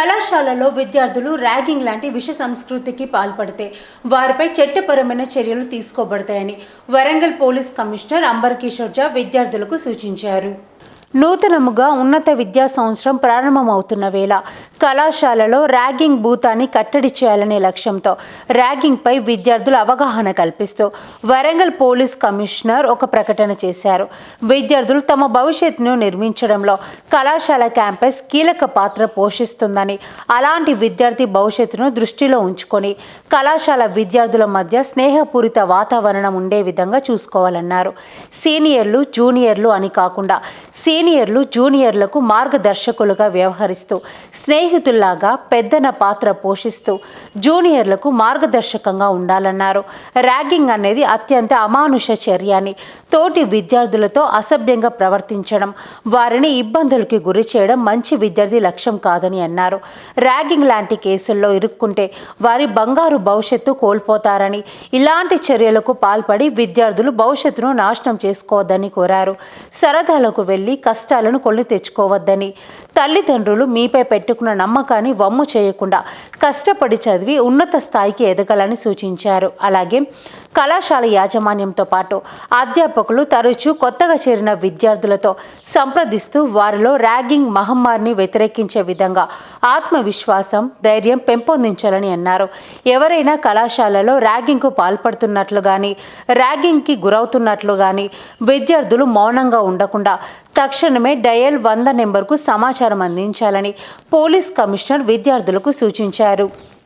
కళాశాలలో విద్యార్థులు ర్యాగింగ్ లాంటి విష సంస్కృతికి పాల్పడితే వారిపై చట్టపరమైన చర్యలు తీసుకోబడతాయని వరంగల్ పోలీస్ కమిషనర్ అంబర్ కిషోర్ జా విద్యార్థులకు సూచించారు. నూతనముగా ఉన్నత విద్యా సంవత్సరం ప్రారంభమవుతున్న వేళ కళాశాలలో ర్యాగింగ్ భూతాన్ని కట్టడి చేయాలనే లక్ష్యంతో ర్యాగింగ్పై విద్యార్థులు అవగాహన కల్పిస్తూ వరంగల్ పోలీస్ కమిషనర్ ఒక ప్రకటన చేశారు. విద్యార్థులు తమ భవిష్యత్తును నిర్మించడంలో కళాశాల క్యాంపస్ కీలక పాత్ర పోషిస్తుందని అలాంటి విద్యార్థి భవిష్యత్తును దృష్టిలో ఉంచుకొని కళాశాల విద్యార్థుల మధ్య స్నేహపూరిత వాతావరణం ఉండే విధంగా చూసుకోవాలన్నారు. సీనియర్లు జూనియర్లు అని కాకుండా సీ సీనియర్లు జూనియర్లకు మార్గదర్శకులుగా వ్యవహరిస్తూ స్నేహితుల్లాగా పెద్దన పాత్ర పోషిస్తూ జూనియర్లకు మార్గదర్శకంగా ఉండాలన్నారు. ర్యాగింగ్ అనేది అత్యంత అమానుష చర్య అని తోటి విద్యార్థులతో అసభ్యంగా ప్రవర్తించడం వారిని ఇబ్బందులకి గురి చేయడం మంచి విద్యార్థి లక్ష్యం కాదని అన్నారు. ర్యాగింగ్ లాంటి కేసుల్లో ఇరుక్కుంటే వారి బంగారు భవిష్యత్తు కోల్పోతారని ఇలాంటి చర్యలకు పాల్పడి విద్యార్థులు భవిష్యత్తును నాశనం చేసుకోవద్దని కోరారు. సరదాలకు వెళ్ళి కష్టాలను కొళ్ళు తెచ్చుకోవద్దని తల్లిదండ్రులు మీపై పెట్టుకున్న నమ్మకాన్ని వమ్ము చేయకుండా కష్టపడి చదివి ఉన్నత స్థాయికి ఎదగాలని సూచించారు. అలాగే కళాశాల యాజమాన్యంతో పాటు అధ్యాపకులు తరచూ కొత్తగా చేరిన విద్యార్థులతో సంప్రదిస్తూ వారిలో ర్యాగింగ్ మహమ్మారిని వ్యతిరేకించే విధంగా ఆత్మవిశ్వాసం ధైర్యం పెంపొందించాలని అన్నారు. ఎవరైనా కళాశాలలో ర్యాగింగ్కు పాల్పడుతున్నట్లు కానీ ర్యాగింగ్కి గురవుతున్నట్లు కానీ విద్యార్థులు మౌనంగా ఉండకుండా తక్షణమే డయల్ వంద నెంబర్కు సమాచారం సమాచారం అందించాలని పోలీస్ కమిషనర్ విద్యార్థులకు సూచించారు.